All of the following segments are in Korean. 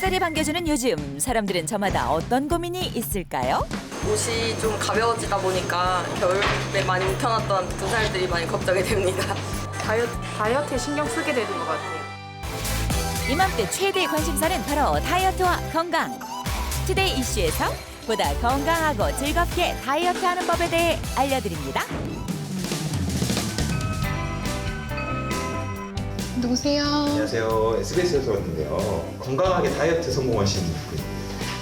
햇살이 반겨주는 요즘 사람들은 저마다 어떤 고민이 있을까요? 옷이 좀 가벼워지다 보니까 겨울에 많이 묵혀놨던 두살들이 많이 걱정이 됩니다. 다이어트, 다이어트에 신경 쓰게 되는 것 같아요. 이맘때 최대의 관심사는 바로 다이어트와 건강. 투데이 이슈에서 보다 건강하고 즐겁게 다이어트하는 법에 대해 알려드립니다. 누구세요? 안녕하세요. SBS에서 왔는데요. 건강하게 다이어트 성공하신 분.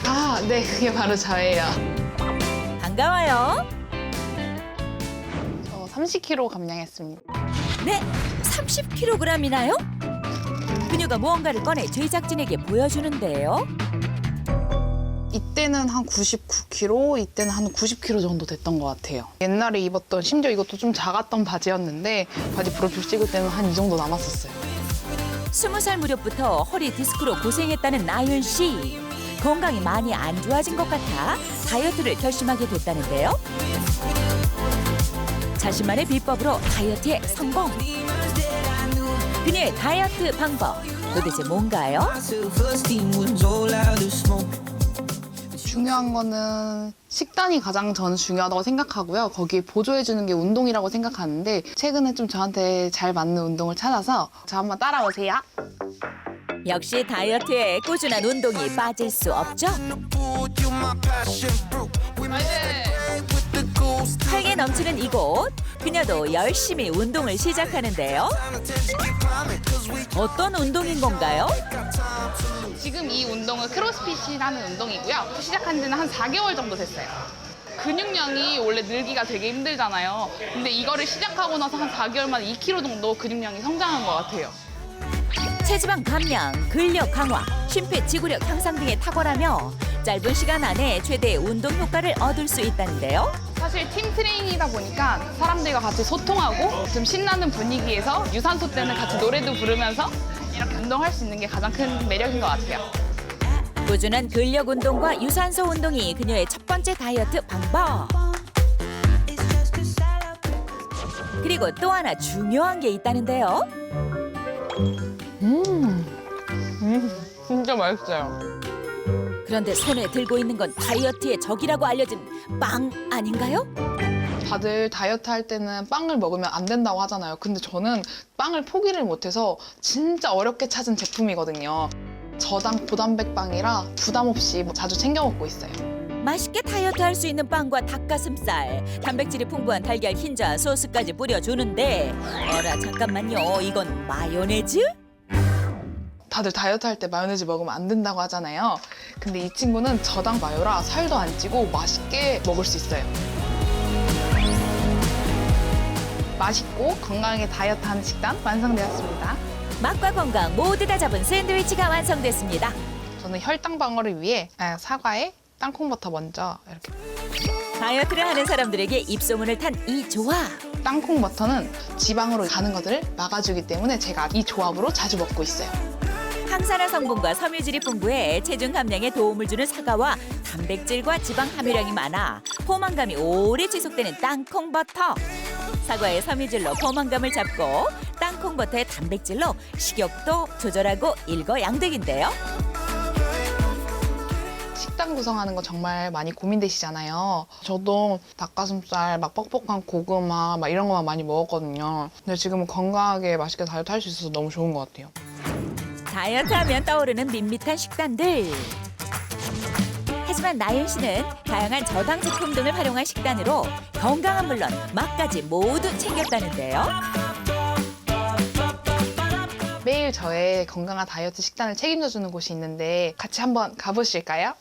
아, 네, 그게 바로 저예요. 반가워요. 저 30kg 감량했습니다. 네, 30kg이나요? 그녀가 무언가를 꺼내 제작진에게 보여주는데요. 이때는 한 99kg, 이때는 한 90kg 정도 됐던 것 같아요. 옛날에 입었던, 심지어 이것도 좀 작았던 바지였는데, 바지 프로필 찍을 때는 한 이 정도 남았었어요. 스무 살 무렵부터 허리 디스크로 고생했다는 나윤 씨. 건강이 많이 안 좋아진 것 같아 다이어트를 결심하게 됐다는데요. 자신만의 비법으로 다이어트에 성공. 그녀의 다이어트 방법 도대체 뭔가요? 중요한 거는 식단이 가장 저는 중요하다고 생각하고요. 거기에 보조해주는 게 운동이라고 생각하는데, 최근에 좀 저한테 잘 맞는 운동을 찾아서, 저 한번 따라오세요. 역시 다이어트에 꾸준한 운동이 빠질 수 없죠. 활기 넘치는 이곳 그녀도 열심히 운동을 시작하는데요. 어떤 운동인 건가요? 지금 이 운동은 크로스핏이라는 운동이고요. 시작한 지는 한 4개월 정도 됐어요. 근육량이 원래 늘기가 되게 힘들잖아요. 근데 이거를 시작하고 나서 한 4개월 만에 2kg 정도 근육량이 성장한 것 같아요. 체지방 감량, 근력 강화, 심폐 지구력 향상 등에 탁월하며 짧은 시간 안에 최대의 운동 효과를 얻을 수 있다는데요. 사실 팀 트레이닝이다 보니까 사람들과 같이 소통하고 좀 신나는 분위기에서 유산소 때는 같이 노래도 부르면서 이렇게 운동할 수 있는 게 가장 큰 매력인 것 같아요. 꾸준한 근력 운동과 유산소 운동이 그녀의 첫 번째 다이어트 방법. 그리고 또 하나 중요한 게 있다는데요. 진짜 맛있어요. 그런데 손에 들고 있는 건 다이어트의 적이라고 알려진 빵 아닌가요? 다들 다이어트 할 때는 빵을 먹으면 안 된다고 하잖아요. 근데 저는 빵을 포기를 못해서 진짜 어렵게 찾은 제품이거든요. 저당 고단백 빵이라 부담 없이 자주 챙겨 먹고 있어요. 맛있게 다이어트 할 수 있는 빵과 닭가슴살, 단백질이 풍부한 달걀 흰자 소스까지 뿌려주는데 어라 잠깐만요 이건 마요네즈? 다들 다이어트 할 때 마요네즈 먹으면 안 된다고 하잖아요. 근데 이 친구는 저당 마요라 살도 안 찌고 맛있게 먹을 수 있어요. 맛있고 건강하게 다이어트 하는 식단 완성되었습니다. 맛과 건강 모두 다 잡은 샌드위치가 완성됐습니다. 저는 혈당 방어를 위해 아, 사과에 땅콩버터 먼저 이렇게 다이어트를 하는 사람들에게 입소문을 탄 이 조합. 땅콩버터는 지방으로 가는 것들을 막아주기 때문에 제가 이 조합으로 자주 먹고 있어요. 항산화 성분과 섬유질이 풍부해 체중 감량에 도움을 주는 사과와 단백질과 지방 함유량이 많아 포만감이 오래 지속되는 땅콩버터. 사과의 섬유질로 포만감을 잡고 땅콩버터의 단백질로 식욕도 조절하고 일거양득인데요. 식단 구성하는 거 정말 많이 고민되시잖아요. 저도 닭가슴살, 막 뻑뻑한 고구마, 막 이런 거만 많이 먹었거든요. 근데 지금은 건강하게 맛있게 다이어트 할 수 있어서 너무 좋은 것 같아요. 다이어트 하면 떠오르는 밋밋한 식단들. 하지만 나윤 씨는 다양한 저당 제품 등을 활용한 식단으로 건강은 물론 맛까지 모두 챙겼다는데요. 매일 저의 건강한 다이어트 식단을 책임져주는 곳이 있는데 같이 한번 가보실까요?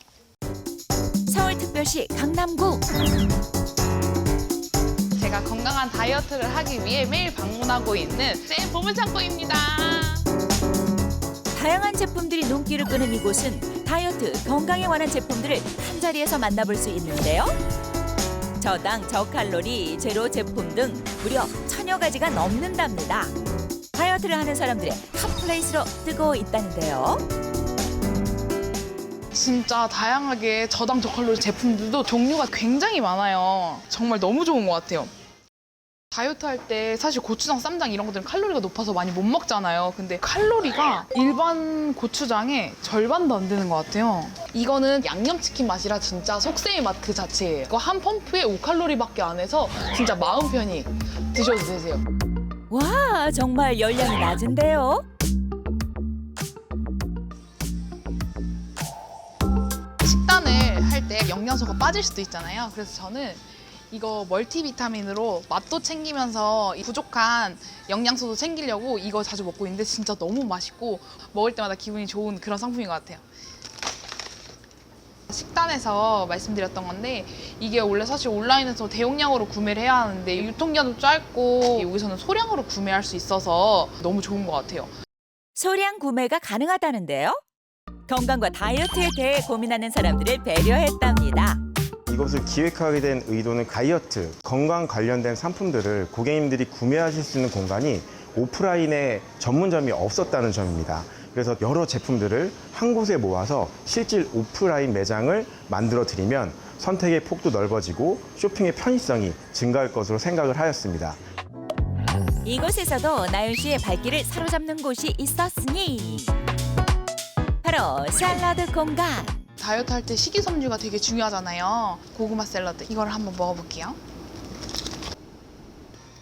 서울특별시 강남구 제가 건강한 다이어트를 하기 위해 매일 방문하고 있는 쌤 보물창고입니다. 다양한 제품들이 눈길을 끄는 이곳은 다이어트, 건강에 관한 제품들을 한 자리에서 만나볼 수 있는데요. 저당, 저칼로리, 제로 제품 등 무려 천여 가지가 넘는답니다. 다이어트를 하는 사람들의 핫플레이스로 뜨고 있다는데요. 진짜 다양하게 저당 저칼로리 제품들도 종류가 굉장히 많아요. 정말 너무 좋은 것 같아요. 다이어트 할 때 사실 고추장, 쌈장 이런 것들은 칼로리가 높아서 많이 못 먹잖아요. 근데 칼로리가 일반 고추장의 절반도 안 되는 것 같아요. 이거는 양념치킨 맛이라 진짜 속세의 맛 그 자체예요. 이거 한 펌프에 5칼로리밖에 안 해서 진짜 마음 편히 드셔도 되세요. 와, 정말 열량이 낮은데요? 식단을 할 때 영양소가 빠질 수도 있잖아요. 그래서 저는 이거 멀티비타민으로 맛도 챙기면서 이 부족한 영양소도 챙기려고 이거 자주 먹고 있는데 진짜 너무 맛있고 먹을 때마다 기분이 좋은 그런 상품인 것 같아요. 식단에서 말씀드렸던 건데 이게 원래 사실 온라인에서 대용량으로 구매를 해야 하는데 유통기한도 짧고 여기서는 소량으로 구매할 수 있어서 너무 좋은 것 같아요. 소량 구매가 가능하다는데요? 건강과 다이어트에 대해 고민하는 사람들을 배려했답니다. 이것을 기획하게 된 의도는 다이어트, 건강 관련된 상품들을 고객님들이 구매하실 수 있는 공간이 오프라인에 전문점이 없었다는 점입니다. 그래서 여러 제품들을 한 곳에 모아서 실질 오프라인 매장을 만들어 드리면 선택의 폭도 넓어지고 쇼핑의 편의성이 증가할 것으로 생각을 하였습니다. 이곳에서도 나윤 씨의 발길을 사로잡는 곳이 있었으니 바로 샐러드 공간. 다이어트 할 때 식이섬유가 되게 중요하잖아요. 고구마 샐러드 이걸 한번 먹어볼게요.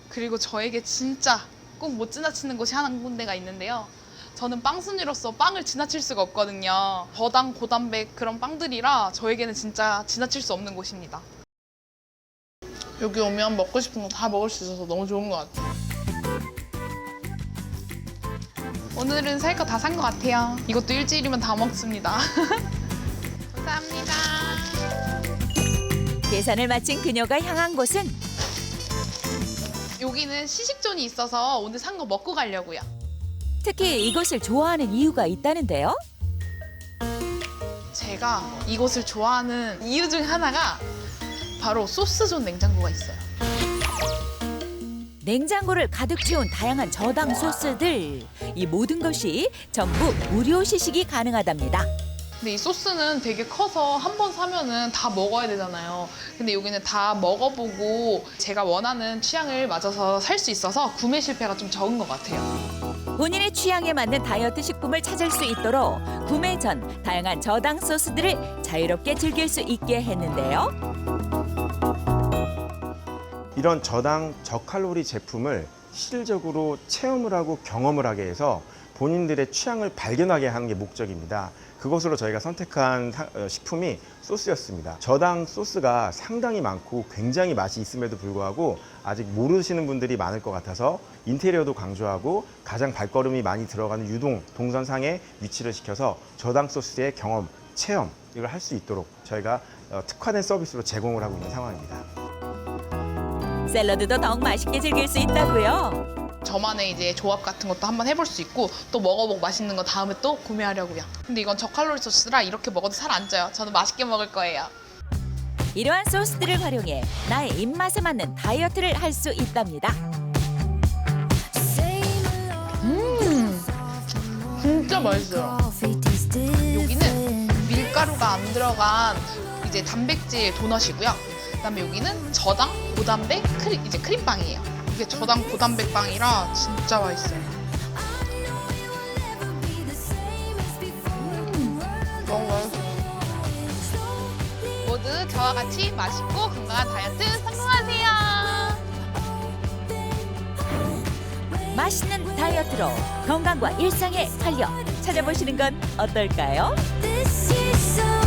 그리고 저에게 진짜 꼭 못 지나치는 곳이 한 군데가 있는데요. 저는 빵순이로서 빵을 지나칠 수가 없거든요. 저당 고단백 그런 빵들이라 저에게는 진짜 지나칠 수 없는 곳입니다. 여기 오면 먹고 싶은 거 다 먹을 수 있어서 너무 좋은 것 같아요. 오늘은 살 거 다 산 것 같아요. 이것도 일주일이면 다 먹습니다. 감사합니다. 계산을 마친 그녀가 향한 곳은 여기는 시식존이 있어서 오늘 산 거 먹고 가려고요. 특히 이곳을 좋아하는 이유가 있다는데요. 제가 이곳을 좋아하는 이유 중 하나가 바로 소스존 냉장고가 있어요. 냉장고를 가득 채운 다양한 저당 소스들. 이 모든 것이 전부 무료 시식이 가능하답니다. 근데 이 소스는 되게 커서 한 번 사면은 다 먹어야 되잖아요. 근데 여기는 다 먹어보고 제가 원하는 취향을 맞아서 살 수 있어서 구매 실패가 좀 적은 것 같아요. 본인의 취향에 맞는 다이어트 식품을 찾을 수 있도록 구매 전 다양한 저당 소스들을 자유롭게 즐길 수 있게 했는데요. 이런 저당 저칼로리 제품을 실질적으로 체험을 하고 경험을 하게 해서 본인들의 취향을 발견하게 하는 게 목적입니다. 그것으로 저희가 선택한 사- 어, 식품이 소스였습니다. 저당 소스가 상당히 많고 굉장히 맛이 있음에도 불구하고 아직 모르시는 분들이 많을 것 같아서 인테리어도 강조하고 가장 발걸음이 많이 들어가는 유동 동선상에 위치를 시켜서 저당 소스의 경험, 체험 이걸 할 수 있도록 저희가 어, 특화된 서비스로 제공을 하고 있는 상황입니다. 샐러드도 더욱 맛있게 즐길 수 있다고요. 저만의 이제 조합 같은 것도 한번 해볼 수 있고 또 먹어보고 맛있는 거 다음에 또 구매하려고요. 근데 이건 저칼로리 소스라 이렇게 먹어도 살 안 쪄요. 저는 맛있게 먹을 거예요. 이러한 소스들을 활용해 나의 입맛에 맞는 다이어트를 할 수 있답니다. 진짜 맛있어요. 여기는 밀가루가 안 들어간 이제 단백질 도넛이고요. 그다음에 여기는 저당 고단백 크림 이제 크림빵이에요. 이게 저당 고단백 빵이라 진짜 맛있어요. 너무 맛있어. 모두 저와 같이 맛있고 건강한 다이어트 성공하세요. 맛있는 다이어트로 건강과 일상의 활력 찾아보시는 건 어떨까요? This is so